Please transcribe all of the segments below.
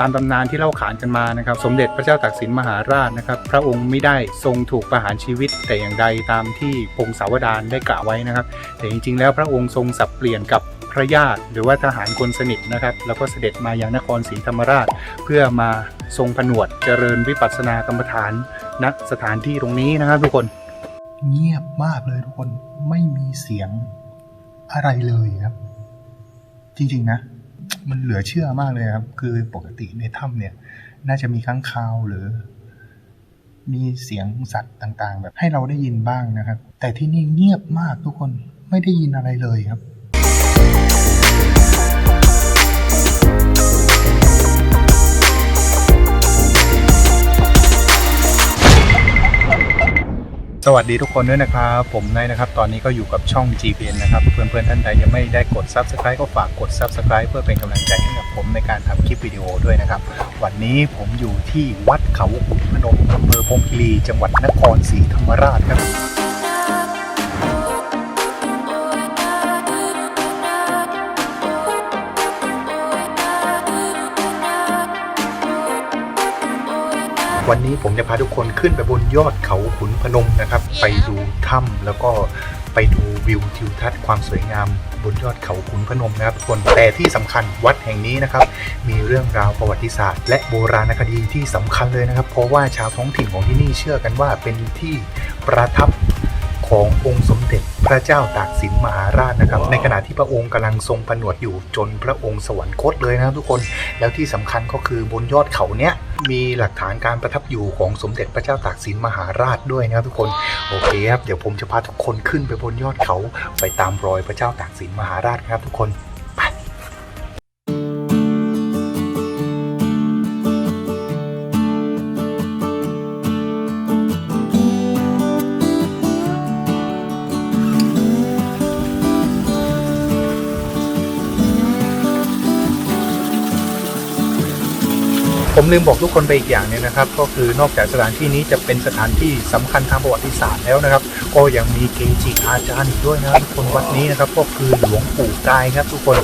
ตามตำนานที่เล่าขานกันมานะครับ สมเด็จพระเจ้าตากสินมหาราชนะครับ พระองค์ไม่ได้ทรงถูกประหารชีวิตแต่อย่างใดตามที่พงศาวดารได้กล่าวไว้นะครับ แต่จริงๆ แล้วพระองค์ทรงสับเปลี่ยนกับพระญาติหรือว่าทหารคนสนิทนะครับ แล้วก็เสด็จมายังนครศรีธรรมราช เพื่อมาทรงผนวดเจริญวิปัสสนากรรมฐานณสถานที่ตรงนี้นะครับ ทุกคนเงียบมากเลยทุกคนไม่มีเสียงอะไรเลยครับ จริง ๆ นะ มันเหลือเชื่อมากเลยครับ คือปกติในถ้ำเนี่ย น่าจะมีค้างคาวหรือ มีเสียงสัตว์ต่างๆ แบบให้เราได้ยินบ้างนะครับ แต่ที่นี่เงียบมากทุกคนไม่ได้ยินอะไรเลยครับ สวัสดีทุกคนด้วยนะครับ ผมนายนะครับ ตอนนี้ก็อยู่กับช่อง GPN นะครับ เพื่อนๆท่านใดยังไม่ได้กด Subscribe ก็ฝากกด Subscribe เพื่อเป็นกำลังใจให้กับผมในการทำคลิปวิดีโอด้วยนะครับ วันนี้ผมอยู่ที่วัดเขาขุนพนมอำเภอพรมคีรีจังหวัดนครศรีธรรมราชครับ วันนี้ผมจะพาทุกคนขึ้นไปบนยอดเขาขุนพนมนะครับ ไปดูถ้ำแล้วก็ไปดูวิวทิวทัศน์ความสวยงามบนยอดเขาขุนพนมนะครับทุกคนแต่ที่สำคัญวัดแห่งนี้นะครับ มีเรื่องราวประวัติศาสตร์ และโบราณคดีที่สำคัญเลยนะครับ เพราะว่าชาวท้องถิ่นของที่นี่เชื่อกันว่าเป็นที่ประทับ ขององค์สมเด็จพระเจ้าตากสินมหาราชนะครับ ในขณะที่พระองค์กำลังทรงผนวดอยู่จนพระองค์สวรรคตเลยนะทุกคนแล้วที่สำคัญก็คือบนยอดเขาเนี้ยมีหลักฐานการประทับอยู่ของสมเด็จพระเจ้าตากสินมหาราชด้วยนะครับทุกคนโอเคครับเดี๋ยวผมจะพาทุกคนขึ้นไปบนยอดเขา ไปตามรอยพระเจ้าตากสินมหาราชครับทุกคน ผมลืมบอกทุกคนไปอีกอย่างนึงนะครับ ก็คือนอกจากสถานที่นี้จะเป็นสถานที่สำคัญทางประวัติศาสตร์แล้วนะครับ ก็ยังมีเกจิอาจารย์อีกด้วยนะครับทุกคนวัดนี้นะครับ ก็คือหลวงปู่กายครับ ทุกคน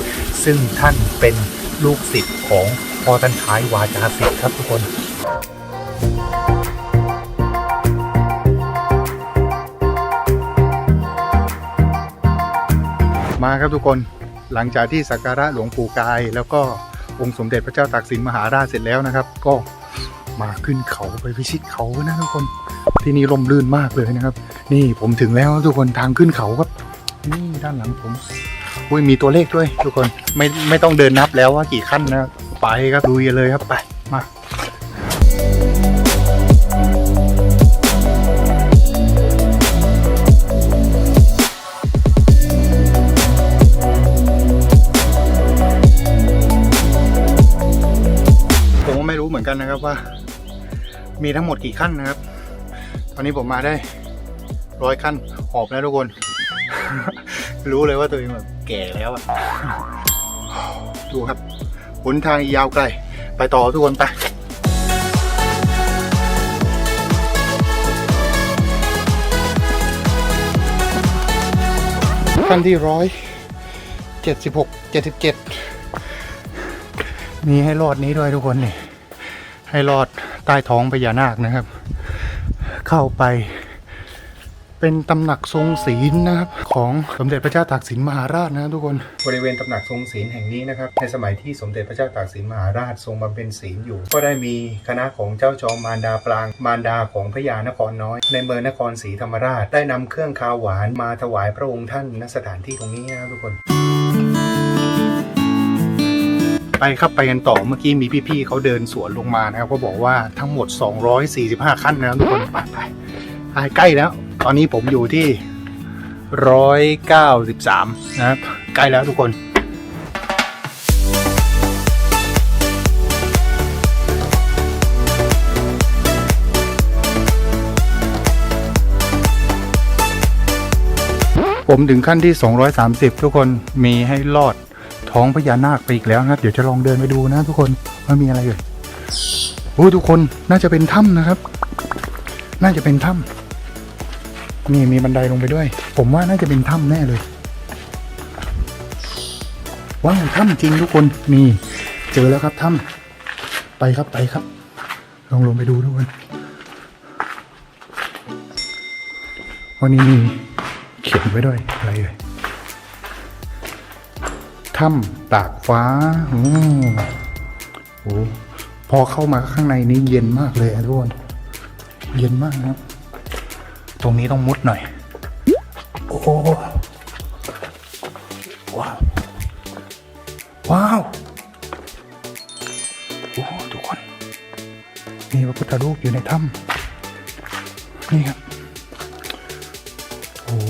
ซึ่งท่านเป็นลูกศิษย์ของพ่อท่านท้ายวาจาศิษย์ครับทุกคนมาครับทุกคนหลังจากที่สักการะหลวงปู่กายแล้วก็ องค์สมเด็จพระเจ้าตากสินมหาราชเสร็จแล้วนะครับ ก็มาขึ้นเขาไปพิชิตเขานะทุกคนที่นี่ร่มรื่นมากเลยนะครับ นี่ผมถึงแล้วทุกคนทางขึ้นเขาครับนี่ด้านหลังผมอุ้ยมีตัวเลขด้วย ทุกคนไม่ไม่ต้องเดินนับแล้วว่ากี่ขั้นนะไปครับดูกันเลยครับไป กันนะครับว่า มีทั้งหมดกี่ขั้นนะครับ ตอนนี้ผมมาได้ร้อยขั้นหอบแล้วทุกคน รู้เลยว่าตัวเองแบบแก่แล้วอะดูครับหนทางยาวไกล ไปต่อทุกคนไปขั้นที่ร้อยเจ็ดสิบหกเจ็ดสิบเจ็ดมีให้รอดนี้ด้วยทุกคนนี่ ให้รอดใต้ท้องพญานาคนะครับ เข้าไปเป็นตำหนักทรงศีลนะครับ ของสมเด็จพระเจ้าตากสินมหาราชนะทุกคนบริเวณตำหนักทรงศีลแห่งนี้นะครับในสมัยที่สมเด็จพระเจ้าตากสินมหาราชทรงบำเพ็ญศีลอยู่ ก็ได้มีคณะของเจ้าจอมมารดาปราง มารดาของพญานครน้อย ในเมืองนครศรีธรรมราช ได้นำเครื่องคาวหวานมาถวายพระองค์ท่านณสถานที่ตรงนี้นะครับทุกคน ไปครับไปกันต่อเมื่อกี้มีพี่ๆเขาเดินสวนลงมานะครับเขาบอกว่าทั้งหมด 245 ขั้นนะครับทุกคนไปไปไปใกล้แล้ว ตอนนี้ผมอยู่ที่ 193 นะครับ ใกล้แล้วทุกคนผมถึงขั้นที่ 230 ทุกคนมีให้รอด ท้องพญานาคไปอีกแล้วนะครับ เดี๋ยวจะลองเดินไปดูนะ ทุกคนว่ามีอะไรเลยโอ้ทุกคนน่าจะเป็นถ้ำนะครับ น่าจะเป็นถ้ำนี่มีบันไดลงไปด้วย ผมว่าน่าจะเป็นถ้ำแน่เลยว้าวถ้ำจริงทุกคนนี่เจอแล้วครับถ้ไปครับไปครับ ลองลงไปดูทุกคนวันนี้มีเขียนไว้ด้วยอะไรเลย ถ้ำตากฟ้าโอ้โหพอเข้ามาข้างในนี้เย็นมากเลยทุกคน เย็นมากนะครับ ตรงนี้ต้องมุดหน่อย โอ้โหว้าวว้าวโอ้โหทุกคนมีพระพุทธรูปอยู่ในถ้ำนี่ครับโอ้โห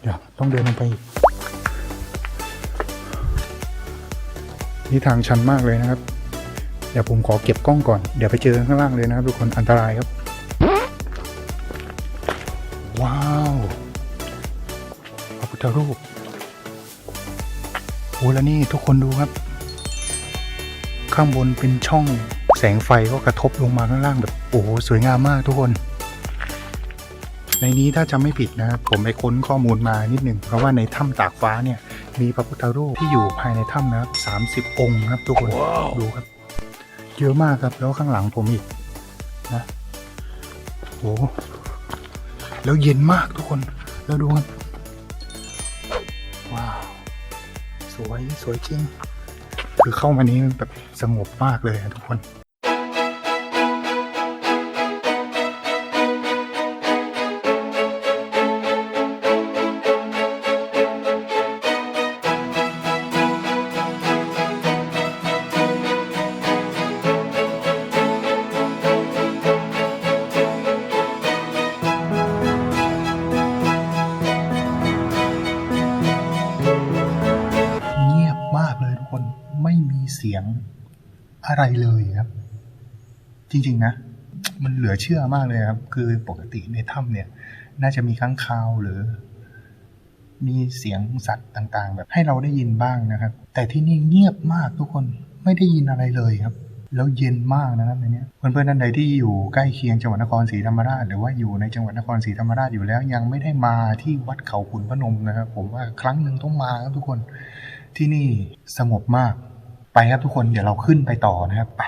เดี๋ยวต้องเดินลงไปอีก นี่ทางชันมากเลยนะครับ เดี๋ยวผมขอเก็บกล้องก่อน เดี๋ยวไปเจอข้างล่างเลยนะครับทุกคนอันตรายครับ ว้าวพระพุทธรูปโอ้แล้วนี่ทุกคนดูครับ ข้างบนเป็นช่องแสงไฟก็กระทบลงมาข้างล่างแบบโอ้โหสวยงามมากทุกคน ในนี้ถ้าจำไม่ผิดนะครับผมไปค้นข้อมูลมานิดหนึ่งเพราะว่าในถ้ำตากฟ้าเนี่ย มีพระพุทธรูปที่อยู่ภายในถ้ำนะครับสามสิบองค์ครับทุกคนดูครับ เยอะมากครับแล้วข้างหลังผมอีกนะโอ้แล้วเย็นมากทุกคน แล้วดูครับว้าว สวยสวยจริง คือเข้ามานี้แบบสงบมากเลยอะทุกคน เสียงอะไรเลยครับ จริง ๆ นะ มันเหลือเชื่อมากเลยครับ คือปกติในถ้ำเนี่ย น่าจะมีค้างคาวหรือ มีเสียงสัตว์ต่าง ๆ แบบให้เราได้ยินบ้างนะครับ แต่ที่นี่เงียบมากทุกคนไม่ได้ยินอะไรเลยครับ แล้วเย็นมากนะครับในนี้เพื่อนๆท่านใดที่อยู่ใกล้เคียงจังหวัดนครศรีธรรมราช หรือว่าอยู่ในจังหวัดนครศรีธรรมราชอยู่แล้ว ยังไม่ได้มาที่วัดเขาขุนพนมนะครับ ผมว่าครั้งหนึ่งต้องมาครับทุกคนที่นี่สงบมาก ไปครับทุกคนเดี๋ยวเราขึ้นไปต่อนะครับไป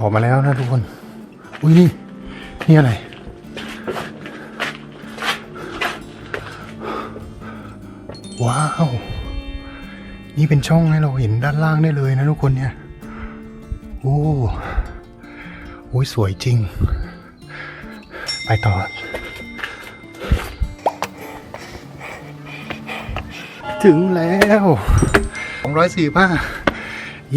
ออกมาแล้วนะทุกคน อุ้ยนี่ นี่อะไร ว้าว นี่เป็นช่องให้เราเห็นด้านล่างได้เลยนะทุกคนเนี่ย โอ้โอ้ยสวยจริง ไปต่อถึงแล้ว245เ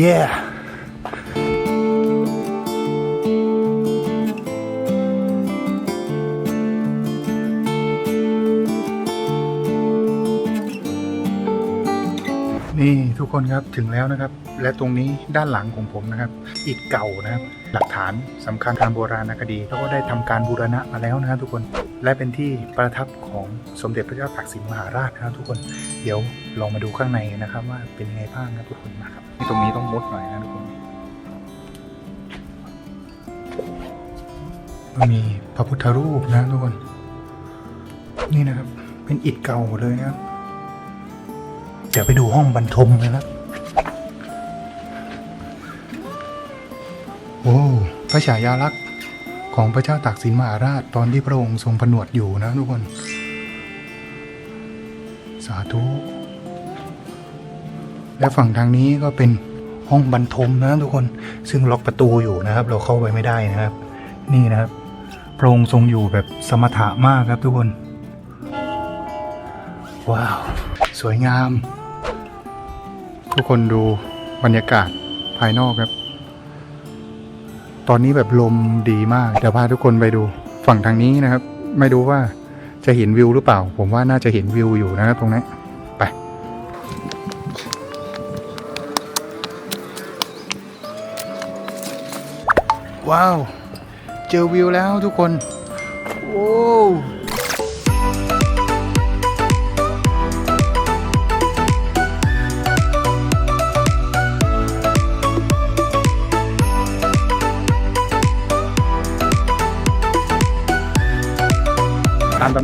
นี่ทุกคนครับถึงแล้วนะครับ และตรงนี้ด้านหลังของผมนะครับ อิฐเก่านะครับ หลักฐานสำคัญทางโบราณคดีแล้วก็ได้ทำการบูรณะมาแล้วนะครับทุกคนและเป็นที่ประทับของสมเด็จพระเจ้าตากสินมหาราชนะครับทุกคนเดี๋ยวลองมาดูข้างในนะครับ ว่าเป็นยังไงบ้างนะทุกคนนะครับนี่ตรงนี้ต้องมุดหน่อยนะทุกคนมันมีพระพุทธรูปนะทุกคน นี่นะครับ เป็นอิฐเก่าหมดเลยนะครับ เดี๋ยวไปดูห้องบรรทมเลยนะโอ้พระฉายาลักษณ์ของพระเจ้าตากสินมหาราชตอนที่พระองค์ทรงผนวดอยู่นะทุกคน สาธุ และฝั่งทางนี้ก็เป็นห้องบรรทมนะทุกคน ซึ่งล็อกประตูอยู่นะครับ เราเข้าไปไม่ได้นะครับ นี่นะครับ พระองค์ทรงอยู่แบบสมถะมากครับทุกคน ว้าว สวยงาม ทุกคนดูบรรยากาศภายนอกครับ ตอนนี้แบบลมดีมาก เดี๋ยวพาทุกคนไปดูฝั่งทางนี้นะครับ ไม่รู้ว่าจะเห็นวิวหรือเปล่า ผมว่าน่าจะเห็นวิวอยู่นะครับตรงนี้นไปว้าว เจอวิวแล้วทุกคน โอ้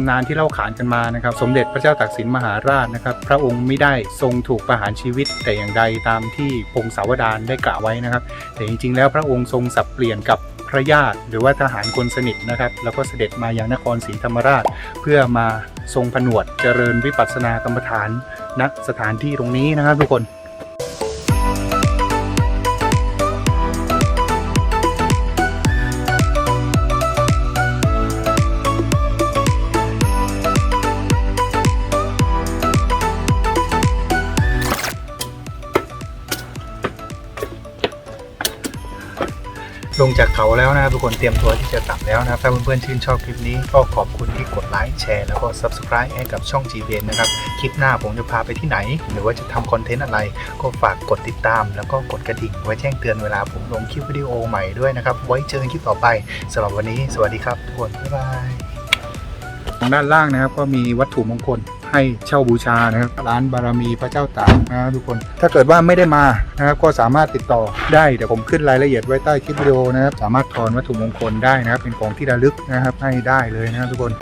ำนานที่เล่าขานกันมานะครับ สมเด็จพระเจ้าตากสินมหาราชนะครับ พระองค์ไม่ได้ทรงถูกประหารชีวิตแต่อย่างใดตามที่พงศาวดารได้กล่าวไว้นะครับ แต่จริงๆ แล้วพระองค์ทรงสับเปลี่ยนกับพระญาติหรือว่าทหารคนสนิทนะครับ แล้วก็เสด็จมายังนครศรีธรรมราช เพื่อมาทรงผนวดเจริญวิปัสสนากรรมฐานณสถานที่ตรงนี้นะครับทุกคน ลงจากเขาแล้วนะครับทุกคนเตรียมตัวที่จะกลับแล้วนะครับถ้าเพื่อนๆชื่นชอบคลิปนี้ก็ขอบคุณที่กดไลค์แชร์แล้วก็ Subscribe ให้กับช่อง g b n นะครับคลิปหน้าผมจะพาไปที่ไหน หรือว่าจะทำคอนเทนต์อะไร ก็ฝากกดติดตาม แล้วก็กดกระดิ่งไว้แจ้งเตือนเวลาผมลงคลิปวิดีโอใหม่ด้วยนะครับไว้เจอกันคลิปต่อไปสำหรับวันนี้ สวัสดีครับทุกคนบ๊ายบายทางด้านล่างนะครับก็มีวัตถุมงคล ให้เช่าบูชานะครับร้านบารมีพระเจ้าตากนะทุกคน ถ้าเกิดว่าไม่ได้มานะครับก็สามารถติดต่อได้เดี๋ยวผมขึ้นรายละเอียดไว้ใต้คลิปวิดีโอนะครับสามารถทอนวัตถุมงคลได้นะครับเป็นของที่ระลึกนะครับให้ได้เลยนะทุกคน